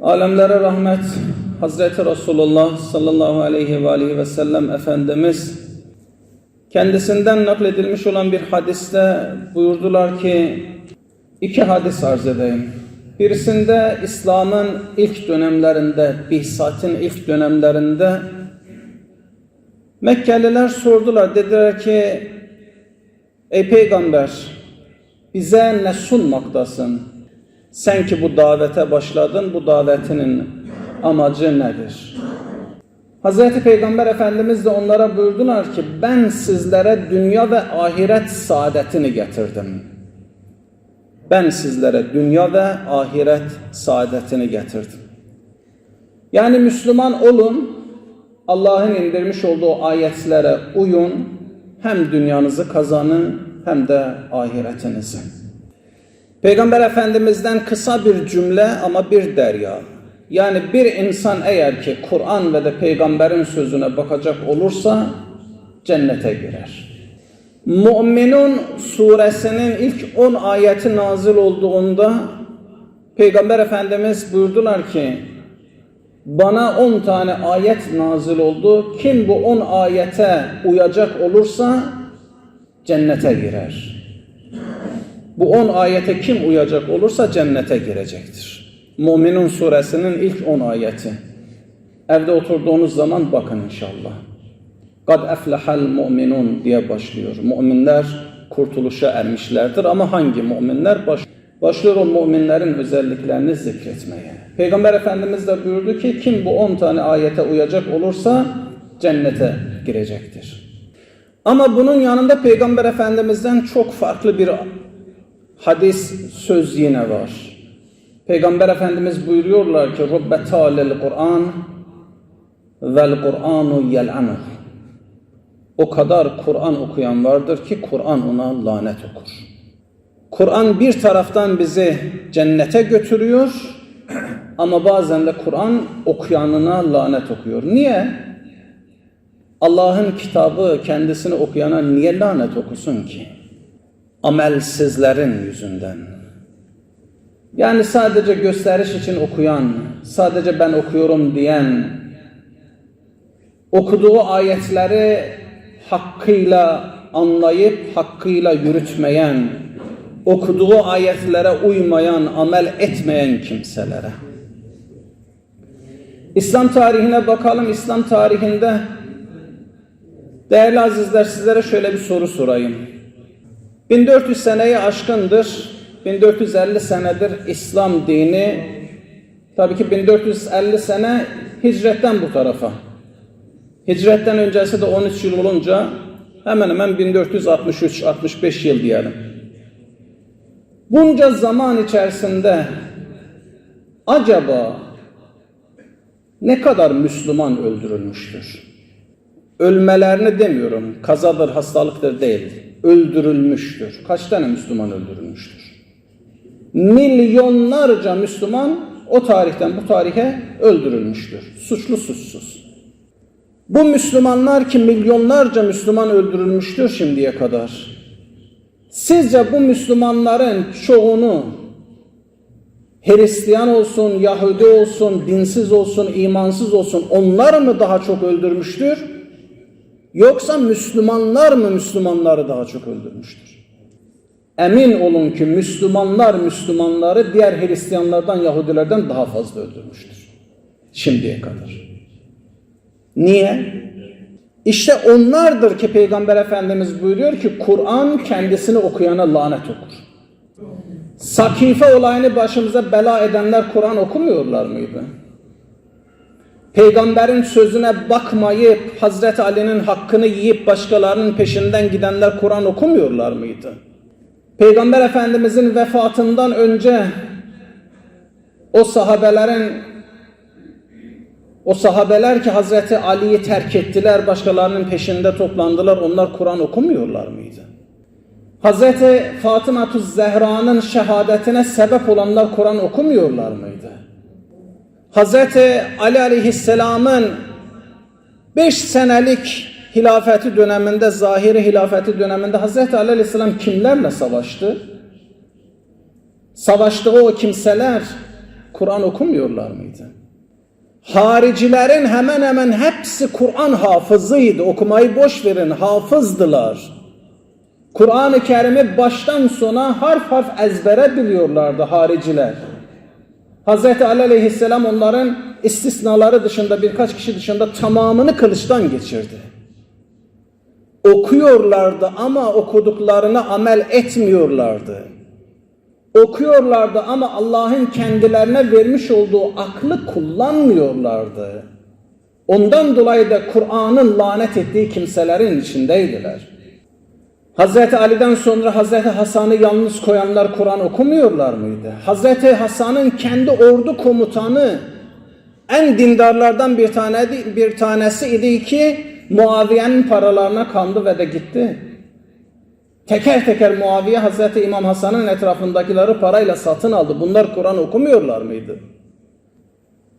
Alemlere rahmet Hazreti Resulullah sallallahu aleyhi ve aleyhi ve sellem Efendimiz kendisinden nakledilmiş olan bir hadiste buyurdular ki iki hadis arz edeyim. Birisinde İslam'ın ilk dönemlerinde, Bihsat'ın ilk dönemlerinde Mekkeliler sordular. Dediler ki ey peygamber bize ne sunmaktasın? Sen ki bu davete başladın, bu davetinin amacı nedir? Hazreti Peygamber Efendimiz de onlara buyurdular ki ben sizlere dünya ve ahiret saadetini getirdim. Ben sizlere dünya ve ahiret saadetini getirdim. Yani Müslüman olun, Allah'ın indirmiş olduğu ayetlere uyun, hem dünyanızı kazanın hem de ahiretinizi. Peygamber Efendimiz'den kısa bir cümle ama bir derya. Yani bir insan eğer ki Kur'an ve de peygamberin sözüne bakacak olursa cennete girer. Mü'minun suresinin ilk 10 ayeti nazil olduğunda Peygamber Efendimiz buyurdular ki bana 10 tane ayet nazil oldu. Kim bu 10 ayete uyacak olursa cennete girer. Bu 10 ayete kim uyacak olursa cennete girecektir. Müminun suresinin ilk 10 ayeti. Evde oturduğunuz zaman bakın inşallah. Kad eflehal mu'minun diye başlıyor. Müminler kurtuluşa ermişlerdir ama hangi müminler? Baş, başlıyor o müminlerin özelliklerini zikretmeye. Peygamber Efendimiz de buyurdu ki kim bu 10 tane ayete uyacak olursa cennete girecektir. Ama bunun yanında Peygamber Efendimiz'den çok farklı bir hadis söz yine var. Peygamber Efendimiz buyuruyorlar ki Rabbe talil Kur'an vel Kur'anu yel'anuh. O kadar Kur'an okuyan vardır ki Kur'an ona lanet okur. Kur'an bir taraftan bizi cennete götürüyor ama bazen de Kur'an okuyanına lanet okuyor. Niye? Allah'ın kitabı kendisini okuyana niye lanet okusun ki? Amelsizlerin yüzünden. Yani sadece gösteriş için okuyan, sadece ben okuyorum diyen, okuduğu ayetleri hakkıyla anlayıp hakkıyla yürütmeyen, okuduğu ayetlere uymayan, amel etmeyen kimselere. İslam tarihine bakalım. İslam tarihinde değerli azizler sizlere şöyle bir soru sorayım. 1400 seneyi aşkındır. 1450 senedir İslam dini. Tabii ki 1450 sene hicretten bu tarafa. Hicretten öncesi de 13 yıl olunca hemen hemen 1463-65 yıl diyelim. Bunca zaman içerisinde acaba ne kadar Müslüman öldürülmüştür? Ölmelerini demiyorum, kazadır, hastalıktır değil. Öldürülmüştür. Kaç tane Müslüman öldürülmüştür? Milyonlarca Müslüman o tarihten bu tarihe öldürülmüştür. Suçlu suçsuz. Bu Müslümanlar ki milyonlarca Müslüman öldürülmüştür şimdiye kadar. Sizce bu Müslümanların çoğunu Hristiyan olsun, Yahudi olsun, dinsiz olsun, imansız olsun onlar mı daha çok öldürmüştür? Yoksa Müslümanlar mı Müslümanları daha çok öldürmüştür? Emin olun ki Müslümanlar Müslümanları diğer Hristiyanlardan, Yahudilerden daha fazla öldürmüştür. Şimdiye kadar. Niye? İşte onlardır ki Peygamber Efendimiz buyuruyor ki Kur'an kendisini okuyana lanet okur. Sakife olayını başımıza bela edenler Kur'an okumuyorlar mıydı? Peygamberin sözüne bakmayıp Hazreti Ali'nin hakkını yiyip başkalarının peşinden gidenler Kur'an okumuyorlar mıydı? Peygamber Efendimizin vefatından önce o sahabelerin o sahabeler ki Hazreti Ali'yi terk ettiler, başkalarının peşinde toplandılar. Onlar Kur'an okumuyorlar mıydı? Hazreti Fatıma Zehra'nın şehadetine sebep olanlar Kur'an okumuyorlar mıydı? Hazreti Ali Aleyhisselam'ın beş senelik hilafeti döneminde, zahiri hilafeti döneminde Hazreti Ali Aleyhisselam kimlerle savaştı? Savaştığı o kimseler Kur'an okumuyorlar mıydı? Haricilerin hemen hemen hepsi Kur'an hafızıydı. Okumayı boş verin, hafızdılar. Kur'an-ı Kerim'i baştan sona harf harf ezbere biliyorlardı hariciler. Hz. Ali aleyhisselam onların istisnaları dışında birkaç kişi dışında tamamını kılıçtan geçirdi. Okuyorlardı ama okuduklarına amel etmiyorlardı. Okuyorlardı ama Allah'ın kendilerine vermiş olduğu aklı kullanmıyorlardı. Ondan dolayı da Kur'an'ın lanet ettiği kimselerin içindeydiler. Hz. Ali'den sonra Hz. Hasan'ı yalnız koyanlar Kur'an okumuyorlar mıydı? Hz. Hasan'ın kendi ordu komutanı en dindarlardan bir tane bir tanesi idi ki Muaviye'nin paralarına kandı ve de gitti. Teker teker Muaviye Hazreti İmam Hasan'ın etrafındakileri parayla satın aldı. Bunlar Kur'an okumuyorlar mıydı?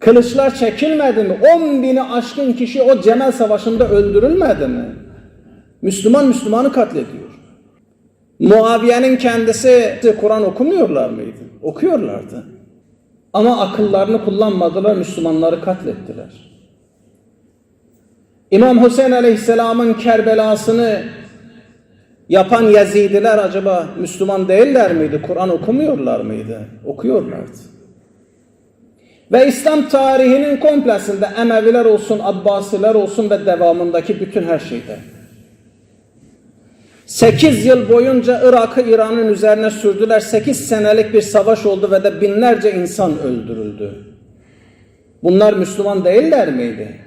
Kılıçlar çekilmedi mi? 10 bini aşkın kişi o Cemel Savaşı'nda öldürülmedi mi? Müslüman Müslümanı katlediyor. Muaviye'nin kendisi Kur'an okumuyorlar mıydı? Okuyorlardı. Ama akıllarını kullanmadılar, Müslümanları katlettiler. İmam Hüseyin Aleyhisselam'ın Kerbelasını yapan Yezidiler acaba Müslüman değiller miydi? Kur'an okumuyorlar mıydı? Okuyorlardı. Ve İslam tarihinin komplesinde Emeviler olsun, Abbasiler olsun ve devamındaki bütün her şeyde. 8 yıl boyunca Irak'ı İran'ın üzerine sürdüler. 8 senelik bir savaş oldu ve de binlerce insan öldürüldü. Bunlar Müslüman değiller miydi?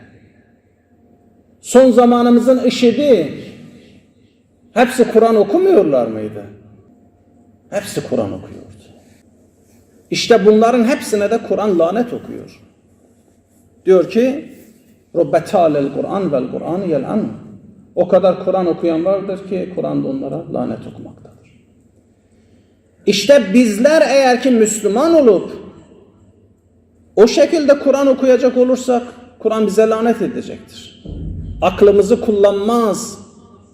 Son zamanımızın IŞİD'i hepsi Kur'an okumuyorlar mıydı? Hepsi Kur'an okuyordu. İşte bunların hepsine de Kur'an lanet okuyor. Diyor ki Rabbetalel Kur'an vel Kur'an yel'an. O kadar Kur'an okuyan vardır ki Kur'an da onlara lanet okumaktadır. İşte bizler eğer ki Müslüman olup o şekilde Kur'an okuyacak olursak Kur'an bize lanet edecektir. Aklımızı kullanmaz,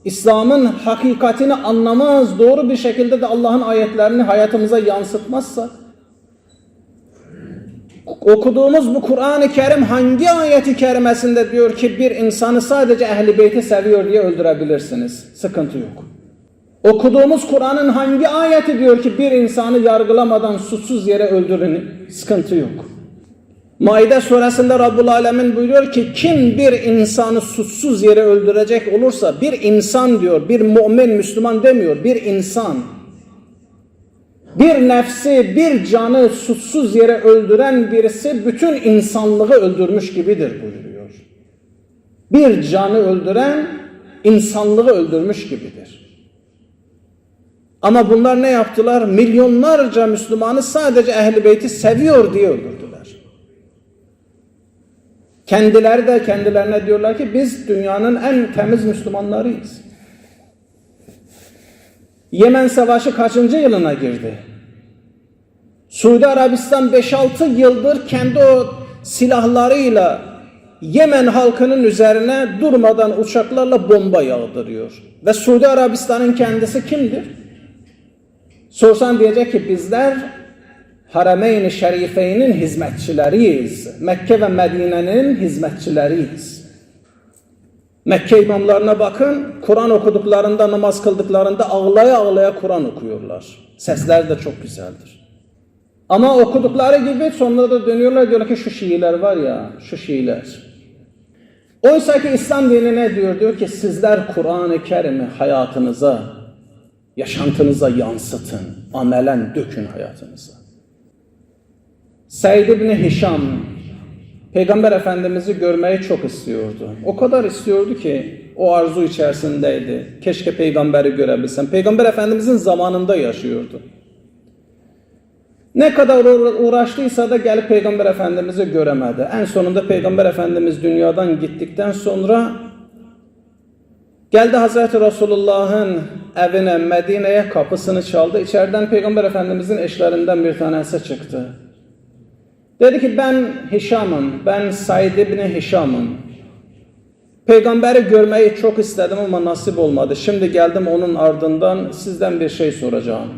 İslam'ın hakikatini anlamaz, doğru bir şekilde de Allah'ın ayetlerini hayatımıza yansıtmazsak okuduğumuz bu Kur'an-ı Kerim hangi ayeti kerimesinde diyor ki bir insanı sadece ehli beyti seviyor diye öldürebilirsiniz. Sıkıntı yok. Okuduğumuz Kur'an'ın hangi ayeti diyor ki bir insanı yargılamadan suçsuz yere öldürün. Sıkıntı yok. Maide suresinde Rabbul Alemin buyuruyor ki kim bir insanı suçsuz yere öldürecek olursa bir insan diyor bir mümin Müslüman demiyor bir insan bir nefsi, bir canı suçsuz yere öldüren birisi bütün insanlığı öldürmüş gibidir buyuruyor. Bir canı öldüren insanlığı öldürmüş gibidir. Ama bunlar ne yaptılar? Milyonlarca Müslümanı sadece Ehl-i Beyt'i seviyor diye öldürdüler. Kendileri de kendilerine diyorlar ki biz dünyanın en temiz Müslümanlarıyız. Yemen Savaşı kaçıncı yılına girdi? Suudi Arabistan 5-6 yıldır kendi o silahlarıyla Yemen halkının üzerine durmadan uçaklarla bomba yağdırıyor. Ve Suudi Arabistan'ın kendisi kimdir? Sorsan diyecek ki bizler Harameyn-i Şerifeyn'in hizmetçileriyiz. Mekke ve Medine'nin hizmetçileriyiz. Mekke imamlarına bakın, Kur'an okuduklarında, namaz kıldıklarında ağlaya ağlaya Kur'an okuyorlar. Sesler de çok güzeldir. Ama okudukları gibi sonra da dönüyorlar diyorlar ki şu Şiiler var ya, şu Şiiler. Oysa ki İslam dini ne diyor? Diyor ki sizler Kur'an-ı Kerim'i hayatınıza, yaşantınıza yansıtın, amelen dökün hayatınıza. Seyyid İbni Hişam, Peygamber Efendimiz'i görmeyi çok istiyordu. O kadar istiyordu ki o arzu içerisindeydi. Keşke peygamberi görebilsem. Peygamber Efendimiz'in zamanında yaşıyordu. Ne kadar uğraştıysa da gelip Peygamber Efendimiz'i göremedi. En sonunda Peygamber Efendimiz dünyadan gittikten sonra geldi Hazreti Resulullah'ın evine, Medine'ye kapısını çaldı. İçeriden Peygamber Efendimiz'in eşlerinden bir tanesi çıktı. Dedi ki ben Hişam'ım, ben Said İbni Hişam'ım. Peygamberi görmeyi çok istedim ama nasip olmadı. Şimdi geldim onun ardından sizden bir şey soracağım.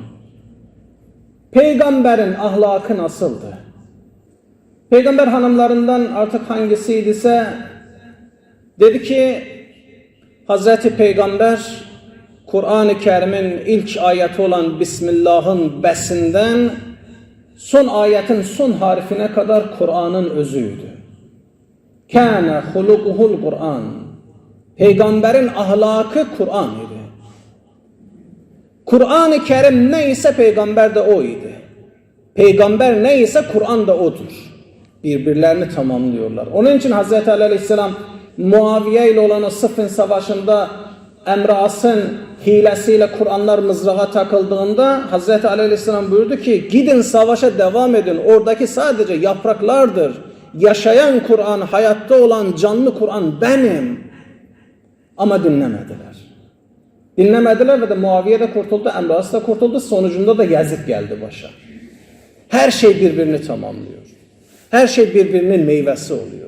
Peygamberin ahlakı nasıldı? Peygamber hanımlarından artık hangisiyse dedi ki Hazreti Peygamber Kur'an-ı Kerim'in ilk ayeti olan Bismillah'ın besinden son ayetin son harfine kadar Kur'an'ın özüydü. Kâne hulukuhul Kur'an. Peygamberin ahlakı Kur'an idi. Kur'an-ı Kerim neyse peygamber de o idi. Peygamber neyse Kur'an da odur. Birbirlerini tamamlıyorlar. Onun için Hz. Ali Aleyhisselam Muaviye ile olan o Sıffin Savaşı'nda Emre As'ın hilesiyle Kur'anlar mızrağa takıldığında Hz. Aleyhisselam buyurdu ki gidin savaşa devam edin. Oradaki sadece yapraklardır. Yaşayan Kur'an, hayatta olan canlı Kur'an benim. Ama dinlemediler. Dinlemediler ve de Muaviye de kurtuldu, Emre As da kurtuldu. Sonucunda da Yazid geldi başa. Her şey birbirini tamamlıyor. Her şey birbirinin meyvesi oluyor.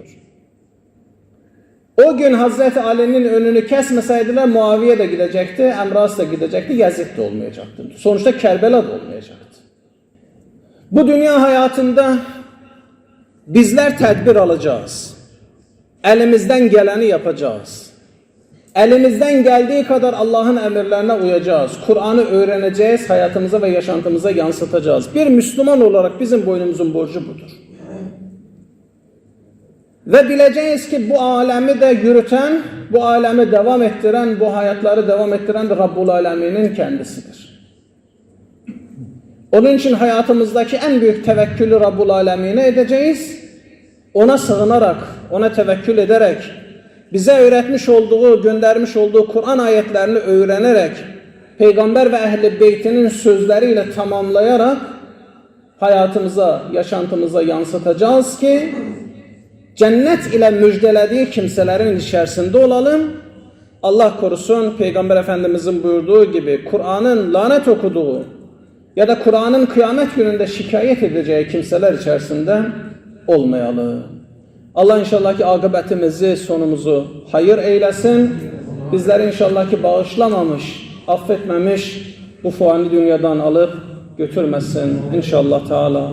O gün Hazreti Ali'nin önünü kesmeseydiler Muaviye de gidecekti, Emre As da gidecekti, Yazid de olmayacaktı. Sonuçta Kerbela da olmayacaktı. Bu dünya hayatında bizler tedbir alacağız. Elimizden geleni yapacağız. Elimizden geldiği kadar Allah'ın emirlerine uyacağız. Kur'an'ı öğreneceğiz, hayatımıza ve yaşantımıza yansıtacağız. Bir Müslüman olarak bizim boynumuzun borcu budur. Ve bileceğiz ki bu alemi de yürüten, bu alemi devam ettiren, bu hayatları devam ettiren de Rabbul Alemin'in kendisidir. Onun için hayatımızdaki en büyük tevekkülü Rabbul Alemin'e edeceğiz. Ona sığınarak, ona tevekkül ederek, bize öğretmiş olduğu, göndermiş olduğu Kur'an ayetlerini öğrenerek, Peygamber ve Ehl-i Beyt'inin sözleriyle tamamlayarak hayatımıza, yaşantımıza yansıtacağız ki cennet ile müjdelediği kimselerin içerisinde olalım. Allah korusun Peygamber Efendimizin buyurduğu gibi Kur'an'ın lanet okuduğu ya da Kur'an'ın kıyamet gününde şikayet edeceği kimseler içerisinde olmayalım. Allah inşallah ki akıbetimizi, sonumuzu hayır eylesin. Bizleri inşallah ki bağışlamamış, affetmemiş, bu fani dünyadan alıp götürmesin inşallah Teala.